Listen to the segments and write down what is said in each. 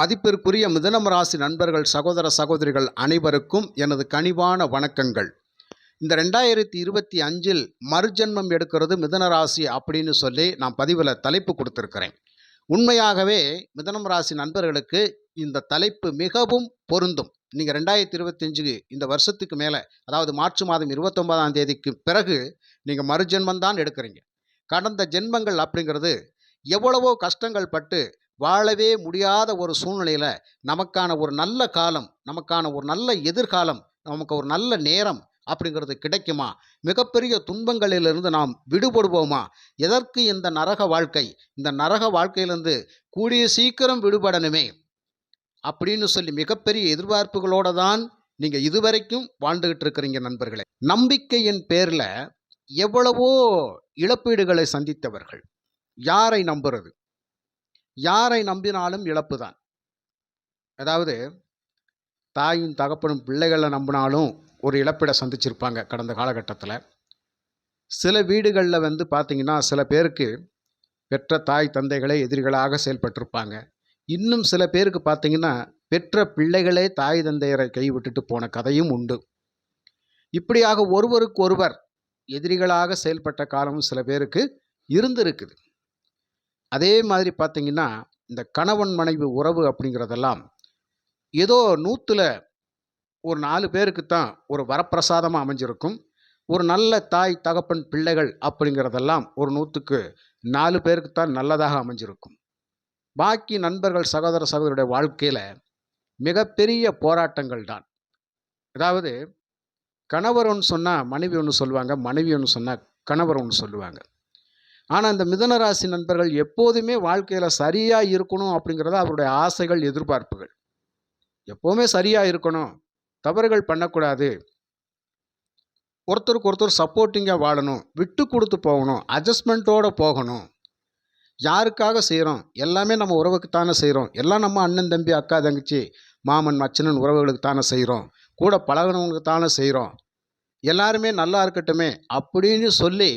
மதிப்பிற்குரிய மிதனம் ராசி நண்பர்கள் சகோதர சகோதரிகள் அனைவருக்கும் எனது கனிவான வணக்கங்கள். இந்த ரெண்டாயிரத்தி இருபத்தி அஞ்சில் மறுஜென்மம் எடுக்கிறது மிதன ராசி அப்படின்னு சொல்லி நான் பதிவில் தலைப்பு கொடுத்துருக்கிறேன். உண்மையாகவே மிதனம் ராசி நண்பர்களுக்கு இந்த தலைப்பு மிகவும் பொருந்தும். நீங்கள் ரெண்டாயிரத்தி இருபத்தஞ்சுக்கு இந்த வருஷத்துக்கு மேலே அதாவது மார்ச் மாதம் இருபத்தொன்பதாம் தேதிக்கு பிறகு நீங்கள் மறுஜென்மம் தான் எடுக்கிறீங்க. கடந்த ஜென்மங்கள் அப்படிங்கிறது எவ்வளவோ கஷ்டங்கள் பட்டு வாழவே முடியாத ஒரு சூழ்நிலையில் நமக்கான ஒரு நல்ல காலம் நமக்கான ஒரு நல்ல எதிர்காலம் நமக்கு ஒரு நல்ல நேரம் அப்படிங்கிறது கிடைக்குமா? மிகப்பெரிய துன்பங்களிலிருந்து நாம் விடுபடுவோமா? எதற்கு இந்த நரக வாழ்க்கை? இந்த நரக வாழ்க்கையிலிருந்து கூடிய சீக்கிரம் விடுபடணுமே அப்படின்னு சொல்லி மிகப்பெரிய எதிர்பார்ப்புகளோடு தான் நீங்கள் இதுவரைக்கும் வாழ்ந்துகிட்டு இருக்கிறீங்க நண்பர்களே. நம்பிக்கையின் பேரில் எவ்வளவோ இழப்பீடுகளை சந்தித்தவர்கள். யாரை நம்புறது? யாரை நம்பினாலும் இழப்பு தான் அதாவது தாயும் தகப்பனும் பிள்ளைகளை நம்பினாலும் ஒரு இழப்பீடை சந்திச்சிருப்பாங்க கடந்த காலகட்டத்தில். சில வீடுகளில் வந்து பார்த்திங்கன்னா சில பேருக்கு பெற்ற தாய் தந்தைகளே எதிரிகளாக செயல்பட்டிருப்பாங்க. இன்னும் சில பேருக்கு பார்த்திங்கன்னா பெற்ற பிள்ளைகளே தாய் தந்தையரை கைவிட்டுட்டு போன கதையும் உண்டு. இப்படியாக ஒருவருக்கு ஒருவர் எதிரிகளாக செயல்பட்ட காலமும் சில பேருக்கு இருந்திருக்குது. அதே மாதிரி பார்த்தீங்கன்னா இந்த கணவன் மனைவி உறவு அப்படிங்கிறதெல்லாம் ஏதோ நூற்றில் ஒரு நாலு பேருக்கு தான் ஒரு வரப்பிரசாதமாக அமைஞ்சிருக்கும். ஒரு நல்ல தாய் தகப்பன் பிள்ளைகள் அப்படிங்கிறதெல்லாம் ஒரு நூற்றுக்கு நாலு பேருக்கு தான் நல்லதாக அமைஞ்சிருக்கும். பாக்கி நண்பர்கள் சகோதர சகோதரியுடைய வாழ்க்கையில் மிகப்பெரிய போராட்டங்கள் தான். அதாவது கணவர் ஒன்று சொன்னால் மனைவி ஒன்று சொல்லுவாங்க மனைவி ஒன்று சொன்னால் கணவர் ஒன்று சொல்லுவாங்க. ஆனால் இந்த மிதனராசி நண்பர்கள் எப்போதுமே வாழ்க்கையில் சரியாக இருக்கணும் அப்படிங்கிறத அவருடைய ஆசைகள் எதிர்பார்ப்புகள். எப்போவுமே சரியாக இருக்கணும். தவறுகள் பண்ணக்கூடாது. ஒருத்தருக்கு ஒருத்தர் சப்போர்ட்டிங்காக வாழணும். விட்டு கொடுத்து போகணும். அட்ஜஸ்ட்மெண்ட்டோடு போகணும். யாருக்காக செய்கிறோம் எல்லாமே நம்ம உறவுக்கு தானே செய்கிறோம் எல்லாம் நம்ம அண்ணன் தம்பி அக்கா தங்கச்சி மாமன் மச்சனன் உறவுகளுக்கு தானே செய்கிறோம் கூட பழகினவங்களுக்கு தானே செய்கிறோம் எல்லாருமே நல்லா இருக்கட்டுமே அப்படின்னு சொல்லி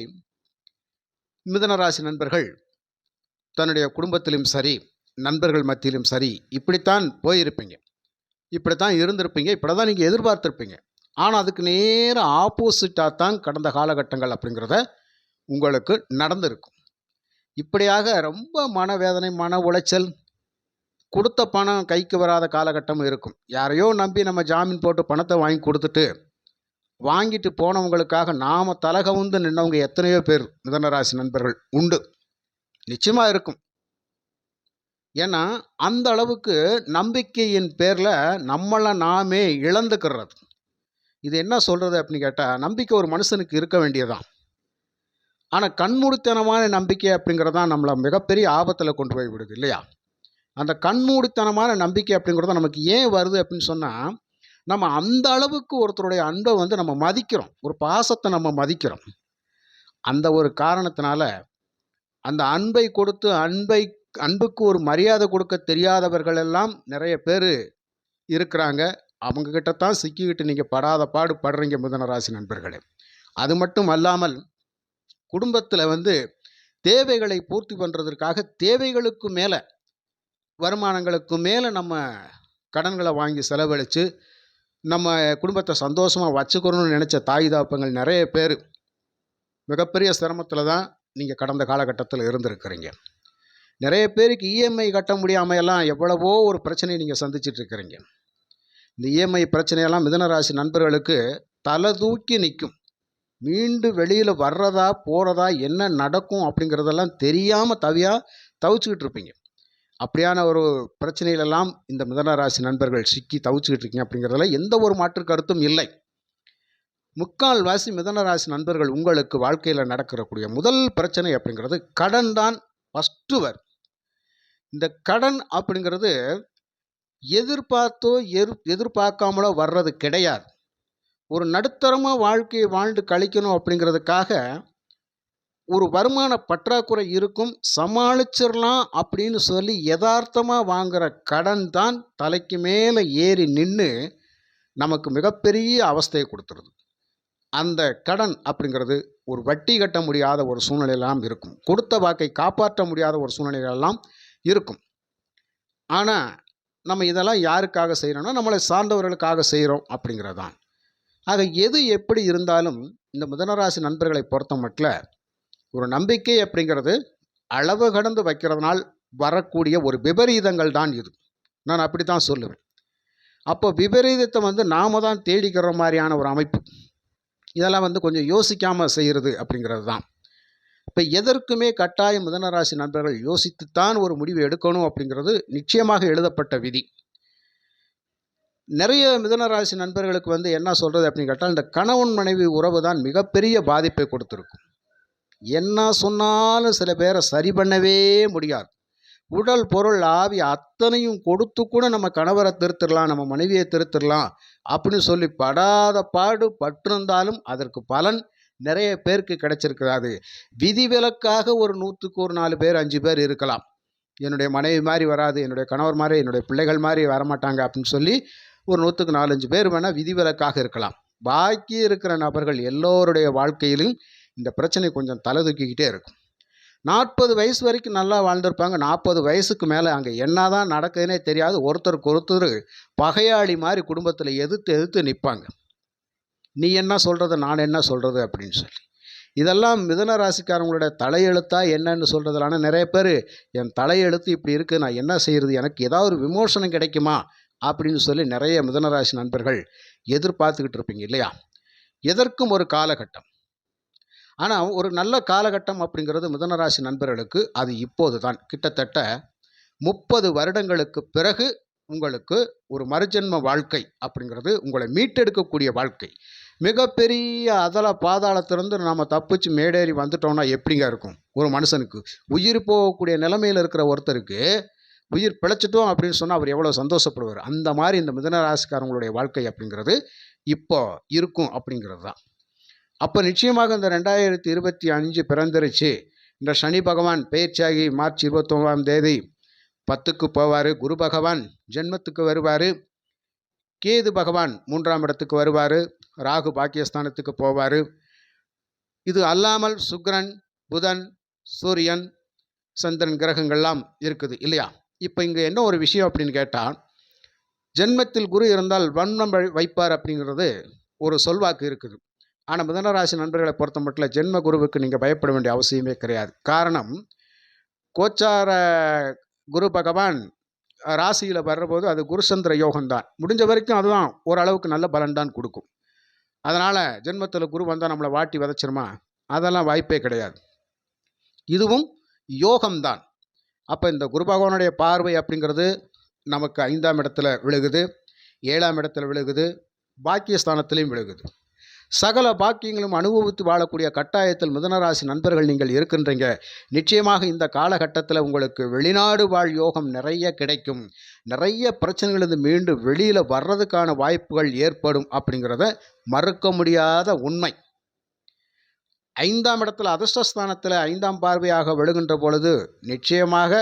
மிதனராசி நண்பர்கள் தன்னுடைய குடும்பத்திலும் சரி நண்பர்கள் மத்தியிலும் சரி இப்படித்தான் போயிருப்பீங்க. இப்படித்தான் இருந்திருப்பீங்க. இப்படி தான் நீங்கள் எதிர்பார்த்துருப்பீங்க. ஆனால் அதுக்கு நேர ஆப்போசிட்டாக தான் கடந்த காலகட்டங்கள் அப்படிங்கிறத உங்களுக்கு நடந்திருக்கும். இப்படியாக ரொம்ப மனவேதனை மன உளைச்சல் கொடுத்த பணம் கைக்கு வராத காலகட்டம் இருக்கும். யாரையோ நம்பி நம்ம ஜாமீன் போட்டு பணத்தை வாங்கி கொடுத்துட்டு வாங்கிட்டு போனவங்களுக்காக நாம் தலகவுந்து நின்றவங்க எத்தனையோ பேர் மிதனராசி நண்பர்கள் உண்டு. நிச்சயமாக இருக்கும். ஏன்னா அந்த அளவுக்கு நம்பிக்கையின் பேரில் நம்மளை நாமே இழந்துக்கிறது. இது என்ன சொல்கிறது அப்படின்னு கேட்டால் நம்பிக்கை ஒரு மனுஷனுக்கு இருக்க வேண்டியதான் ஆனால் கண்மூடித்தனமான நம்பிக்கை அப்படிங்கிறதான் நம்மளை மிகப்பெரிய ஆபத்தில் கொண்டு போய் விடுது இல்லையா? அந்த கண்மூடித்தனமான நம்பிக்கை அப்படிங்கிறது நமக்கு ஏன் வருது அப்படின்னு சொன்னால் நம்ம அந்த அளவுக்கு ஒருத்தருடைய அன்பை வந்து நம்ம மதிக்கிறோம். ஒரு பாசத்தை நம்ம மதிக்கிறோம். அந்த ஒரு காரணத்தினால அந்த அன்பை கொடுத்து அன்பை அன்புக்கு ஒரு மரியாதை கொடுக்க தெரியாதவர்கள் எல்லாம் நிறைய பேர் இருக்கிறாங்க. அவங்கக்கிட்ட தான் சிக்கிக்கிட்டு நீங்கள் படாத பாடு படுறீங்க மிதனராசி நண்பர்களே. அது மட்டும் அல்லாமல் குடும்பத்தில் வந்து தேவைகளை பூர்த்தி பண்ணுறதற்காக தேவைகளுக்கு மேலே வருமானங்களுக்கு மேலே நம்ம கடன்களை வாங்கி செலவழித்து நம்ம குடும்பத்தை சந்தோஷமாக வச்சுக்கணும்னு நினச்ச தாய் தாப்பங்கள் நிறைய பேர் மிகப்பெரிய சிரமத்தில் தான் நீங்கள் கடந்த காலகட்டத்தில் இருந்திருக்கிறீங்க. நிறைய பேருக்கு இஎம்ஐ கட்ட முடியாமல் எல்லாம் எவ்வளவோ ஒரு பிரச்சனையை நீங்கள் சந்திச்சுட்டு இருக்கிறீங்க. இந்த இஎம்ஐ பிரச்சனையெல்லாம் மிதனராசி நண்பர்களுக்கு தலை தூக்கி நிற்கும் மீண்டும் வெளியில் வர்றதா போகிறதா என்ன நடக்கும் அப்படிங்கிறதெல்லாம் தெரியாமல் தவியாக தவிச்சுக்கிட்டு இருப்பீங்க. அப்படியான ஒரு பிரச்சனையிலெல்லாம் இந்த மிதனராசி நண்பர்கள் சிக்கி தவிச்சுக்கிட்டு இருக்கீங்க அப்படிங்கிறதுல எந்த ஒரு மாற்று கருத்தும் இல்லை. முக்கால் வாசி மிதனராசி நண்பர்கள் உங்களுக்கு வாழ்க்கையில் நடக்கிறக்கூடிய முதல் பிரச்சனை அப்படிங்கிறது கடன் தான் ஃபஸ்ட்டு வரும் இந்த கடன் அப்படிங்கிறது எதிர்பார்த்தோ எதிர் எதிர்பார்க்காமலோ வர்றது கிடையாது. ஒரு நடுத்தரமாக வாழ்க்கையை வாழ்ந்து கழிக்கணும் அப்படிங்கிறதுக்காக ஒரு வருமான பற்றாக்குறை இருக்கும் சமாளிச்சிடலாம் அப்படின்னு சொல்லி யதார்த்தமாக வாங்குகிற கடன் தான் தலைக்கு மேலே ஏறி நின்று நமக்கு மிகப்பெரிய அவஸ்தையை கொடுத்துருது. அந்த கடன் அப்படிங்கிறது ஒரு வட்டி கட்ட முடியாத ஒரு சூழ்நிலையெல்லாம் இருக்கும். கொடுத்த வாக்கை காப்பாற்ற முடியாத ஒரு சூழ்நிலைகளெல்லாம் இருக்கும். ஆனால் நம்ம இதெல்லாம் யாருக்காக செய்கிறோம்னா நம்மளை சார்ந்தவர்களுக்காக செய்கிறோம் அப்படிங்கிறது தான் ஆக எது எப்படி இருந்தாலும் இந்த மிதனராசி நண்பர்களை பொறுத்த மட்டும் ஒரு நம்பிக்கை அப்படிங்கிறது அளவு கடந்து வைக்கிறதுனால் வரக்கூடிய ஒரு விபரீதங்கள் தான் இது. நான் அப்படி தான் சொல்லுவேன். அப்போ விபரீதத்தை வந்து நாம தான் தேடிக்கிற மாதிரியான ஒரு அமைப்பு. இதெல்லாம் வந்து கொஞ்சம் யோசிக்காமல் செய்கிறது அப்படிங்கிறது தான். இப்போ எதற்குமே கட்டாயம் மிதனராசி நண்பர்கள் யோசித்துத்தான் ஒரு முடிவு எடுக்கணும் அப்படிங்கிறது நிச்சயமாக எழுதப்பட்ட விதி. நிறைய மிதனராசி நண்பர்களுக்கு வந்து என்ன சொல்கிறது அப்படின்னு கேட்டால் இந்த கணவன் மனைவி உறவு தான் மிகப்பெரிய பாதிப்பை கொடுத்துருக்கும். என்ன சொன்னாலும் சில பேரை சரி பண்ணவே முடியாது. உடல் பொருள் ஆவி அத்தனையும் கொடுத்து கூட நம்ம கணவரை திருத்திடலாம் நம்ம மனைவியை திருத்திடலாம் அப்படின்னு சொல்லி படாத பாடு பட்டிருந்தாலும் அதற்கு பலன் நிறைய பேருக்கு கிடைச்சிருக்கிறாது. விதிவிலக்காக ஒரு நூற்றுக்கு ஒரு நாலு பேர் அஞ்சு பேர் இருக்கலாம். என்னுடைய மனைவி மாதிரி வராது என்னுடைய கணவர் மாதிரி என்னுடைய பிள்ளைகள் மாதிரி வரமாட்டாங்க அப்படின்னு சொல்லி ஒரு நூற்றுக்கு நாலஞ்சு பேர் வேணால் விதிவிலக்காக இருக்கலாம். பாக்கி இருக்கிற நபர்கள் எல்லோருடைய வாழ்க்கையிலும் இந்த பிரச்சனை கொஞ்சம் தலை தூக்கிக்கிட்டே இருக்கும். நாற்பது வயசு வரைக்கும் நல்லா வாழ்ந்திருப்பாங்க. நாற்பது வயசுக்கு மேலே அங்கே என்ன தான் நடக்குதுன்னே தெரியாது. ஒருத்தருக்கு ஒருத்தர் பகையாளி மாதிரி குடும்பத்தில் எதிர்த்து எதிர்த்து நிற்பாங்க நீ என்ன சொல்கிறது நான் என்ன சொல்கிறது அப்படின்னு சொல்லி. இதெல்லாம் மிதன ராசிக்காரங்களுடைய தலையெழுத்தா என்னன்னு சொல்கிறதுலான நிறைய பேர் என் தலையெழுத்து இப்படி இருக்குது நான் என்ன செய்கிறது எனக்கு ஏதாவது ஒரு விமோசனம் கிடைக்குமா அப்படின்னு சொல்லி நிறைய மிதனராசி நண்பர்கள் எதிர்பார்த்துக்கிட்டு இருப்பீங்க இல்லையா? எதற்கும் ஒரு காலகட்டம். ஆனால் ஒரு நல்ல காலகட்டம் அப்படிங்கிறது மிதனராசி நண்பர்களுக்கு அது இப்போது தான் கிட்டத்தட்ட முப்பது வருடங்களுக்கு பிறகு உங்களுக்கு ஒரு மறுஜென்ம வாழ்க்கை அப்படிங்கிறது உங்களை மீட்டெடுக்கக்கூடிய வாழ்க்கை. மிகப்பெரிய அதல பாதாளத்திலிருந்து நாம் தப்பிச்சு மேடேறி வந்துட்டோம்னா எப்படிங்க இருக்கும்? ஒரு மனுஷனுக்கு. உயிர் போகக்கூடிய நிலைமையில் இருக்கிற ஒருத்தருக்கு உயிர் பிழைச்சிட்டோம் அப்படின்னு சொன்னால் அவர் எவ்வளோ சந்தோஷப்படுவார்? அந்த மாதிரி இந்த மிதன ராசிக்காரங்களுடைய வாழ்க்கை அப்படிங்கிறது இப்போ இருக்கும் அப்படிங்கிறது தான். அப்போ நிச்சயமாக இந்த ரெண்டாயிரத்தி இருபத்தி அஞ்சு பிறந்துருச்சு. இந்த சனி பகவான் பயிற்சியாகி மார்ச் இருபத்தொம்பதாம் தேதி பத்துக்கு போவார். குரு பகவான் ஜென்மத்துக்கு வருவார். கேது பகவான் மூன்றாம் இடத்துக்கு வருவார். ராகு பாக்கியஸ்தானத்துக்கு போவார். இது அல்லாமல் சுக்கிரன் புதன் சூரியன் சந்திரன் கிரகங்கள்லாம் இருக்குது இல்லையா? இப்போ இங்கே என்ன ஒரு விஷயம் அப்படின்னு கேட்டால் ஜென்மத்தில் குரு இருந்தால் வன்மம் வைப்பார் அப்படிங்கிறது ஒரு சொல்வாக்கு இருக்குது. ஆனால் மிதனராசி நண்பர்களை பொறுத்த மட்டும் ஜென்ம குருவுக்கு நீங்கள் பயப்பட வேண்டிய அவசியமே கிடையாது. காரணம் கோச்சார குரு பகவான் ராசியில் வர்றபோது அது குருசந்திர யோகம்தான். முடிஞ்ச வரைக்கும் அதுதான் ஓரளவுக்கு நல்ல பலன் தான் கொடுக்கும். அதனால் ஜென்மத்தில் குரு வந்தால் நம்மளை வாட்டி விதைச்சிருமா? அதெல்லாம் வாய்ப்பே கிடையாது. இதுவும் யோகம்தான். அப்போ இந்த குரு பகவானுடைய பார்வை அப்படிங்கிறது நமக்கு ஐந்தாம் இடத்துல விழுகுது ஏழாம் இடத்துல விழுகுது பாக்கியஸ்தானத்திலையும் விழுகுது. சகல பாக்கியங்களும் அனுபவித்து வாழக்கூடிய கட்டாயத்தில் மிதனராசி நண்பர்கள் நீங்கள் இருக்கின்றீங்க. நிச்சயமாக இந்த காலகட்டத்தில் உங்களுக்கு வெளிநாடு வாழ் யோகம் நிறைய கிடைக்கும். நிறைய பிரச்சனைகளிலிருந்து மீண்டு வெளியில் வர்றதுக்கான வாய்ப்புகள் ஏற்படும் அப்படிங்கிறத மறுக்க முடியாத உண்மை. ஐந்தாம் இடத்துல அதிர்ஷ்டஸ்தானத்தில் ஐந்தாம் பார்வையாக விழுகின்ற பொழுது நிச்சயமாக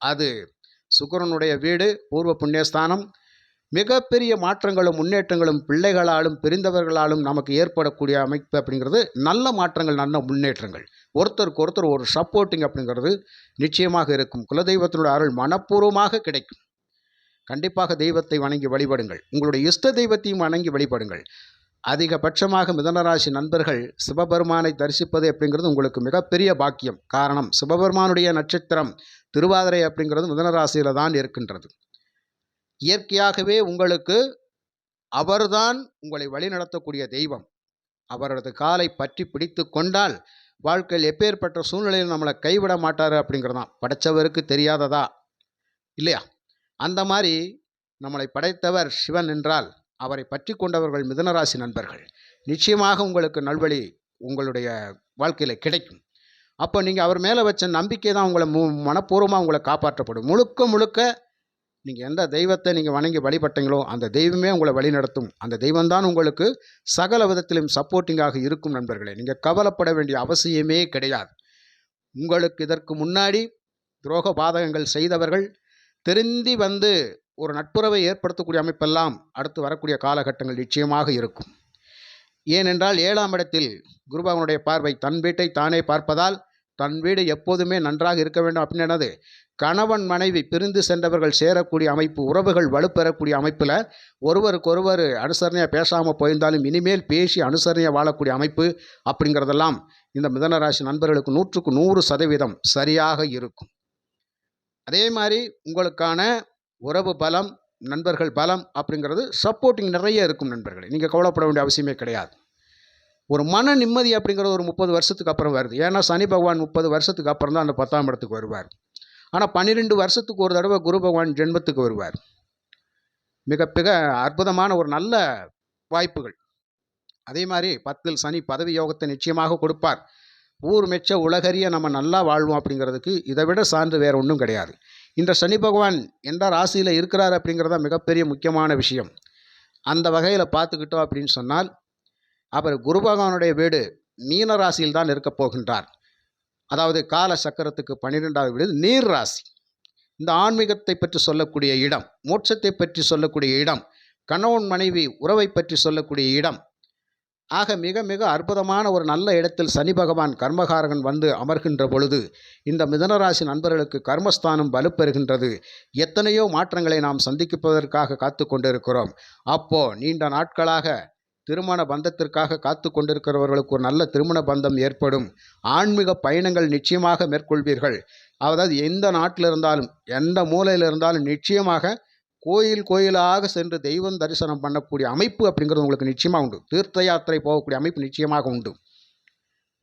அது சுக்கிரனுடைய வீடு பூர்வ புண்ணியஸ்தானம் மிகப்பெரிய மாற்றங்களும் முன்னேற்றங்களும் பிள்ளைகளாலும் பிரிந்தவர்களாலும் நமக்கு ஏற்படக்கூடிய அமைப்பு அப்படிங்கிறது நல்ல மாற்றங்கள் நல்ல முன்னேற்றங்கள். ஒருத்தருக்கு ஒருத்தர் ஒரு சப்போர்ட்டிங் அப்படிங்கிறது நிச்சயமாக இருக்கும். குலதெய்வத்தினுடைய அருள் மனப்பூர்வமாக கிடைக்கும். கண்டிப்பாக தெய்வத்தை வணங்கி வழிபடுங்கள். உங்களுடைய இஷ்ட தெய்வத்தையும் வணங்கி வழிபடுங்கள். அதிகபட்சமாக மிதனராசி நண்பர்கள் சிவபெருமானை தரிசிப்பது அப்படிங்கிறது உங்களுக்கு மிகப்பெரிய பாக்கியம். காரணம் சிவபெருமானுடைய நட்சத்திரம் திருவாதிரை அப்படிங்கிறது மிதனராசியில் தான் இருக்கின்றது. இயற்கையாகவே உங்களுக்கு அவர்தான் உங்களை வழிநடத்தக்கூடிய தெய்வம். அவரது காலை பற்றி பிடித்து கொண்டால் வாழ்க்கையில் எப்பேற்பட்ட சூழ்நிலையில் நம்மளை கைவிட மாட்டார் அப்படிங்கிறதான். படைச்சவருக்கு தெரியாததா? இல்லையா? அந்த மாதிரி நம்மளை படைத்தவர் சிவன் என்றால் அவரை பற்றி கொண்டவர்கள் மிதனராசி நண்பர்கள். நிச்சயமாக உங்களுக்கு நல்வழி உங்களுடைய வாழ்க்கையில் கிடைக்கும். அப்போ நீங்கள் அவர் மேலே வச்ச நம்பிக்கை தான் உங்களை மு மனப்பூர்வமாக உங்களை காப்பாற்றப்படும். முழுக்க முழுக்க நீங்கள் எந்த தெய்வத்தை நீங்கள் வணங்கி வழிபட்டீங்களோ அந்த தெய்வமே உங்களை வழிநடத்தும். அந்த தெய்வம்தான் உங்களுக்கு சகல விதத்திலும் சப்போர்ட்டிங்காக இருக்கும் நண்பர்களே. நீங்கள் கவலைப்பட வேண்டிய அவசியமே கிடையாது. உங்களுக்கு இதற்கு முன்னாடி துரோக பாதகங்கள் செய்தவர்கள் திருந்தி வந்து ஒரு நட்புறவை ஏற்படுத்தக்கூடிய அமைப்பெல்லாம் அடுத்து வரக்கூடிய காலகட்டங்கள் நிச்சயமாக இருக்கும். ஏனென்றால் ஏழாம் இடத்தில் குருபகவனுடைய பார்வை தன் வீட்டை தானே பார்ப்பதால் தன் வீடு எப்போதுமே நன்றாக இருக்க வேண்டும். அப்படின்னு என்னது? கணவன் மனைவி பிரிந்து சென்றவர்கள் சேரக்கூடிய அமைப்பு உறவுகள் வலுப்பெறக்கூடிய அமைப்பில் ஒருவருக்கொருவர் அனுசரணையாக பேசாமல் போயிருந்தாலும் இனிமேல் பேசி அனுசரணையாக வாழக்கூடிய அமைப்பு அப்படிங்கிறதெல்லாம் இந்த மிதனராசி நண்பர்களுக்கு நூற்றுக்கு நூறு சதவீதம் சரியாக இருக்கும். அதே மாதிரி உங்களுக்கான உறவு பலம் நண்பர்கள் பலம் அப்படிங்கிறது சப்போர்ட்டிங் நிறைய இருக்கும் நண்பர்களே. நீங்கள் கவலைப்பட வேண்டிய அவசியமே கிடையாது. ஒரு மன நிம்மதி அப்படிங்கிறது ஒரு முப்பது வருஷத்துக்கு அப்புறம் வருது. ஏன்னா சனி பகவான் முப்பது வருஷத்துக்கு அப்புறம் தான் அந்த பத்தாம் இடத்துக்கு வருவார். ஆனால் பன்னிரெண்டு வருஷத்துக்கு ஒரு தடவை குரு பகவான் ஜென்மத்துக்கு வருவார். மிக மிக அற்புதமான ஒரு நல்ல வாய்ப்புகள். அதே மாதிரி பத்தில் சனி பதவி யோகத்தை நிச்சயமாக கொடுப்பார். ஊர் மெச்ச உலகறிய நம்ம நல்லா வாழ்வோம் அப்படிங்கிறதுக்கு இதை விட சான்று வேறு ஒன்றும் கிடையாது. இந்த சனி பகவான் எந்த ராசியில் இருக்கிறார் அப்படிங்கிறத மிகப்பெரிய முக்கியமான விஷயம். அந்த வகையில் பார்த்துக்கிட்டோம் அப்படின்னு சொன்னால் அவர் குரு பகவானுடைய வீடு மீன ராசியில் தான் இருக்கப் போகின்றார். அதாவது கால சக்கரத்துக்கு பன்னிரெண்டாவது வீடு நீர் ராசி. இந்த ஆன்மீகத்தை பற்றி சொல்லக்கூடிய இடம் மோட்சத்தை பற்றி சொல்லக்கூடிய இடம் கணவன் மனைவி உறவை பற்றி சொல்லக்கூடிய இடம். ஆக மிக மிக அற்புதமான ஒரு நல்ல இடத்தில் சனி பகவான் கர்மகாரகன் வந்து அமர்கின்ற பொழுது இந்த மிதனராசி நண்பர்களுக்கு கர்மஸ்தானம் வலுப்பெறுகின்றது. எத்தனையோ மாற்றங்களை நாம் சந்திப்பதற்காக காத்து கொண்டிருக்கிறோம். அப்போ நீண்ட நாட்களாக திருமண பந்தத்திற்காக காத்து கொண்டிருக்கிறவர்களுக்கு ஒரு நல்ல திருமண பந்தம் ஏற்படும். ஆன்மீக பயணங்கள் நிச்சயமாக மேற்கொள்வீர்கள். அதாவது எந்த நாட்டில் இருந்தாலும் எந்த மூலையில் இருந்தாலும் நிச்சயமாக கோயில் கோயிலாக சென்று தெய்வம் தரிசனம் பண்ணக்கூடிய அமைப்பு அப்படிங்கிறது உங்களுக்கு நிச்சயமாக உண்டு. தீர்த்த யாத்திரை போகக்கூடிய அமைப்பு நிச்சயமாக உண்டு.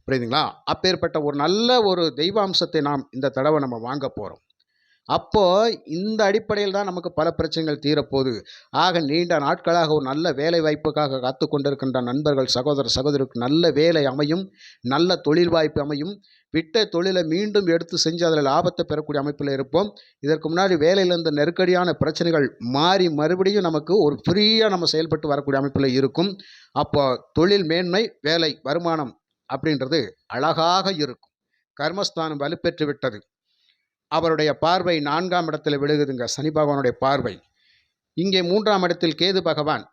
புரியுதுங்களா? அப்பேற்பட்ட ஒரு நல்ல ஒரு தெய்வாம்சத்தை நாம் இந்த தடவை நம்ம வாங்க போகிறோம் அப்போது இந்த அடிப்படையில் தான் நமக்கு பல பிரச்சனைகள் தீரப்போகுது. ஆக நீண்ட நாட்களாக ஒரு நல்ல வேலை வாய்ப்புக்காக காத்து கொண்டிருக்கின்ற நண்பர்கள் சகோதர சகோதரிக்கு நல்ல வேலை அமையும் நல்ல தொழில் வாய்ப்பு அமையும். விட்ட தொழிலை மீண்டும் எடுத்து செஞ்சு அதில் லாபத்தை பெறக்கூடிய அமைப்பில் இருப்போம். இதற்கு முன்னாடி வேலையில் இருந்த நெருக்கடியான பிரச்சனைகள் மாறி மறுபடியும் நமக்கு ஒரு ஃப்ரீயாக நம்ம செயல்பட்டு வரக்கூடிய அமைப்பில் இருக்கும். அப்போ தொழில் மேன்மை வேலை வருமானம் அப்படின்றது அழகாக இருக்கும். கர்மஸ்தானம் வலுப்பெற்று விட்டது. அவருடைய பார்வை நான்காம் இடத்தில் விழுகுதுங்க. சனி பகவானுடைய பார்வை. இங்கே மூன்றாம் இடத்தில் கேது பகவான்.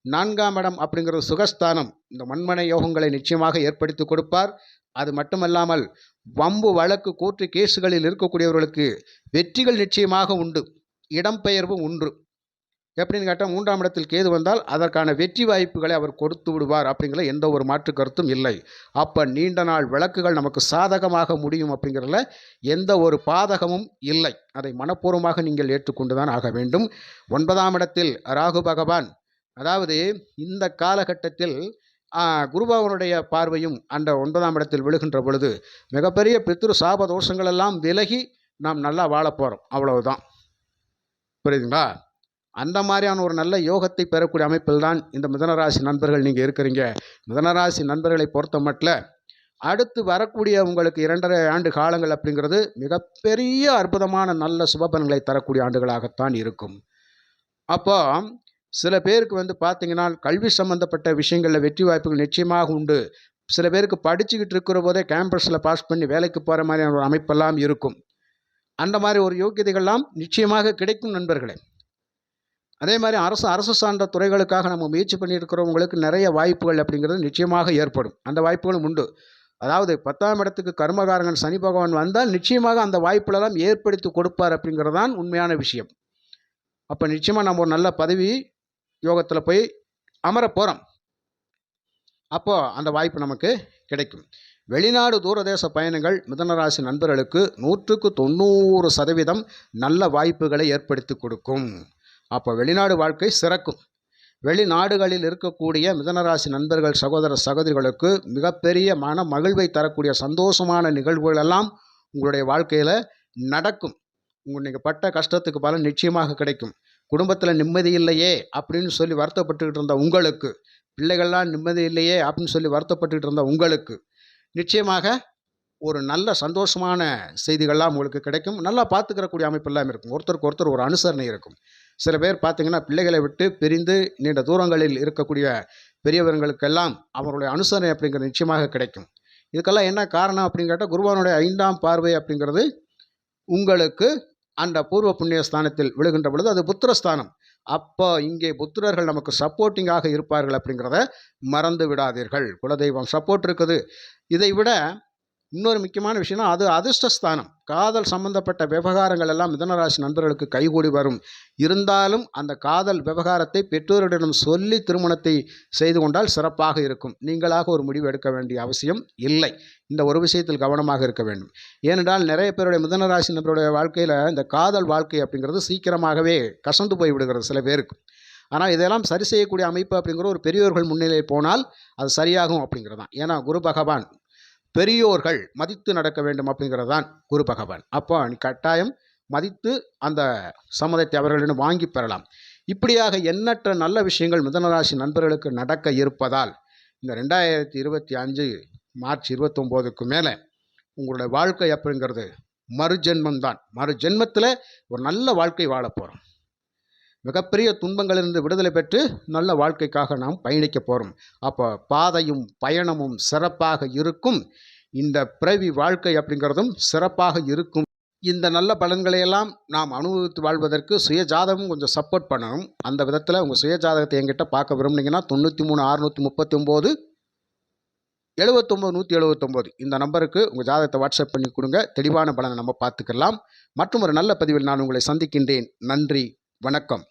நான்காம் இடம் அப்படிங்கிற சுகஸ்தானம் இந்த மண்மனை யோகங்களை நிச்சயமாக ஏற்படுத்தி கொடுப்பார். அது மட்டுமல்லாமல் வம்பு வழக்கு கூற்று கேஸுகளில் இருக்கக்கூடியவர்களுக்கு வெற்றிகள் நிச்சயமாக உண்டு. இடம்பெயர்வும் உண்டு. எப்படின்னு கேட்டால் மூன்றாம் இடத்தில் கேது வந்தால் அதற்கான வெற்றி வாய்ப்புகளை அவர் கொடுத்து விடுவார் அப்படிங்கிற எந்த ஒரு மாற்று கருத்தும் இல்லை. அப்போ நீண்ட நாள் விளக்குகள் நமக்கு சாதகமாக முடியும் அப்படிங்கிறதுல எந்த ஒரு பாதகமும் இல்லை. அதை மனப்பூர்வமாக நீங்கள் ஏற்றுக்கொண்டு தான் ஆக வேண்டும். ஒன்பதாம் இடத்தில் ராகு பகவான் அதாவது இந்த காலகட்டத்தில் குருபவனுடைய பார்வையும் அந்த ஒன்பதாம் இடத்தில் விழுகின்ற பொழுது மிகப்பெரிய பித்ரு சாப தோஷங்களெல்லாம் விலகி நாம் நல்லா வாழ போகிறோம் அவ்வளவுதான். புரியுதுங்களா? அந்த மாதிரியான ஒரு நல்ல யோகத்தை பெறக்கூடிய அமைப்பில் தான் இந்த மிதனராசி நண்பர்கள் நீங்கள் இருக்கிறீங்க. மிதனராசி நண்பர்களை பொறுத்த மட்டில் அடுத்து வரக்கூடிய உங்களுக்கு இரண்டரை ஆண்டு காலங்கள் அப்படிங்கிறது மிகப்பெரிய அற்புதமான நல்ல சுபபலன்களை தரக்கூடிய ஆண்டுகளாகத்தான் இருக்கும். அப்போ சில பேருக்கு வந்து பார்த்தீங்கன்னா கல்வி சம்மந்தப்பட்ட விஷயங்களில் வெற்றி வாய்ப்புகள் நிச்சயமாக உண்டு. சில பேருக்கு படிச்சுக்கிட்டு இருக்கிற போதே கேம்பஸில் பாஸ் பண்ணி வேலைக்கு போகிற மாதிரியான ஒரு அமைப்பெல்லாம் இருக்கும். அந்த மாதிரி ஒரு யோக்கியதைகள்லாம் நிச்சயமாக கிடைக்கும் நண்பர்களே. அதே மாதிரி அரசு அரசு சார்ந்த துறைகளுக்காக நம்ம முயற்சி பண்ணியிருக்கிறவங்களுக்கு நிறைய வாய்ப்புகள் அப்படிங்கிறது நிச்சயமாக ஏற்படும். அந்த வாய்ப்புகளும் உண்டு. அதாவது பத்தாம் இடத்துக்கு கர்மகாரங்கன் சனி பகவான் வந்தால் நிச்சயமாக அந்த வாய்ப்புகளெல்லாம் ஏற்படுத்தி கொடுப்பார் அப்படிங்கிறது தான் உண்மையான விஷயம். அப்போ நிச்சயமாக நம்ம ஒரு நல்ல பதவி யோகத்தில் போய் அமர போகிறோம் அப்போது அந்த வாய்ப்பு நமக்கு கிடைக்கும். வெளிநாடு தூரதேச பயணங்கள் மிதனராசி நண்பர்களுக்கு நூற்றுக்கு தொண்ணூறு சதவீதம் நல்ல வாய்ப்புகளை ஏற்படுத்தி கொடுக்கும். அப்போ வெளிநாடு வாழ்க்கை சிறக்கும். வெளிநாடுகளில் இருக்கக்கூடிய மிதனராசி நண்பர்கள் சகோதர சகோதரிகளுக்கு மிகப்பெரிய மன மகிழ்வை தரக்கூடிய சந்தோஷமான நிகழ்வுகள் எல்லாம் உங்களுடைய வாழ்க்கையில் நடக்கும். உங்கள் நீங்கள் பட்ட கஷ்டத்துக்கு பலன் நிச்சயமாக கிடைக்கும். குடும்பத்தில் நிம்மதி இல்லையே அப்படின்னு சொல்லி வருத்தப்பட்டுக்கிட்டு இருந்த உங்களுக்கு பிள்ளைகள்லாம் நிம்மதி இல்லையே அப்படின்னு சொல்லி வருத்தப்பட்டுக்கிட்டு இருந்த உங்களுக்கு நிச்சயமாக ஒரு நல்ல சந்தோஷமான செய்திகள்லாம் உங்களுக்கு கிடைக்கும். நல்லா பார்த்துக்கிறக்கூடிய அமைப்பெல்லாம் இருக்கும். ஒருத்தருக்கு ஒருத்தர் ஒரு அனுசரணை இருக்கும். சில பேர் பார்த்தீங்கன்னா பிள்ளைகளை விட்டு பிரிந்து நீண்ட தூரங்களில் இருக்கக்கூடிய பெரியவர்களுக்கெல்லாம் அவருடைய அனுசரணை அப்படிங்கிறது நிச்சயமாக கிடைக்கும். இதுக்கெல்லாம் என்ன காரணம் அப்படின்னு கேட்டால் குருவானுடைய ஐந்தாம் பார்வை அப்படிங்கிறது உங்களுக்கு அந்த பூர்வ புண்ணிய ஸ்தானத்தில் விழுகின்ற பொழுது அது புத்திரஸ்தானம். அப்போ இங்கே புத்திரர்கள் நமக்கு சப்போர்ட்டிங்காக இருப்பார்கள் அப்படிங்கிறத மறந்து விடாதீர்கள். குலதெய்வம் சப்போர்ட் இருக்குது. இதை விட இன்னொரு முக்கியமான விஷயம்னா அது அதிர்ஷ்டஸ்தானம். காதல் சம்பந்தப்பட்ட விவகாரங்கள் எல்லாம் மிதனராசி நண்பர்களுக்கு கைகூடி வரும். இருந்தாலும் அந்த காதல் விவகாரத்தை பெற்றோரிடம் சொல்லி திருமணத்தை செய்து கொண்டால் சிறப்பாக இருக்கும். நீங்களாக ஒரு முடிவு எடுக்க வேண்டிய அவசியம் இல்லை. இந்த ஒரு விஷயத்தில் கவனமாக இருக்க வேண்டும். ஏனென்றால் நிறைய பேருடைய மிதனராசி நண்பருடைய வாழ்க்கையில் இந்த காதல் வாழ்க்கை அப்படிங்கிறது சீக்கிரமாகவே கசந்து போய் விடுகிறது சில பேருக்கு. ஆனால் இதெல்லாம் சரி செய்யக்கூடிய அமைப்பு அப்படிங்கிற ஒரு பெரியோர்கள் முன்னிலை போனால் அது சரியாகும் அப்படிங்கிறது தான் ஏன்னா குரு பகவான் பெரியோர்கள் மதித்து நடக்க வேண்டும் அப்படிங்கிறது தான் குரு பகவான். அப்போ கட்டாயம் மதித்து அந்த சம்மதத்தை அவர்களிடம் வாங்கி பெறலாம். இப்படியாக எண்ணற்ற நல்ல விஷயங்கள் மிதனராசி நண்பர்களுக்கு நடக்க இருப்பதால் இந்த ரெண்டாயிரத்தி இருபத்தி அஞ்சு மார்ச் இருபத்தொம்போதுக்கு மேலே உங்களுடைய வாழ்க்கை அப்படிங்கிறது மறுஜென்மம் தான் மறுஜென்மத்தில் ஒரு நல்ல வாழ்க்கை வாழப்போகிறோம் மிகப்பெரிய துன்பங்களிலிருந்து விடுதலை பெற்று நல்ல வாழ்க்கைக்காக நாம் பயணிக்க போகிறோம் அப்போ பாதையும் பயணமும் சிறப்பாக இருக்கும். இந்த பிறவி வாழ்க்கை அப்படிங்கிறதும் சிறப்பாக இருக்கும். இந்த நல்ல பலன்களையெல்லாம் நாம் அனுபவித்து வாழ்வதற்கு சுயஜாதகம் கொஞ்சம் சப்போர்ட் பண்ணணும். அந்த விதத்தில் உங்கள் சுயஜாதகத்தை எங்கிட்ட என்கிட்ட பார்க்க விரும்புனீங்கன்னா தொண்ணூற்றி மூணு அறுநூற்றி முப்பத்தி ஒம்பது எழுபத்தொம்போது நூற்றி எழுபத்தொம்போது இந்த நம்பருக்கு உங்கள் ஜாதகத்தை வாட்ஸ்அப் பண்ணி கொடுங்க. தெளிவான பலனை நம்ம பார்த்துக்கலாம். மற்றும் ஒரு நல்ல பதிவில் நான் உங்களை சந்திக்கின்றேன். நன்றி. வணக்கம்.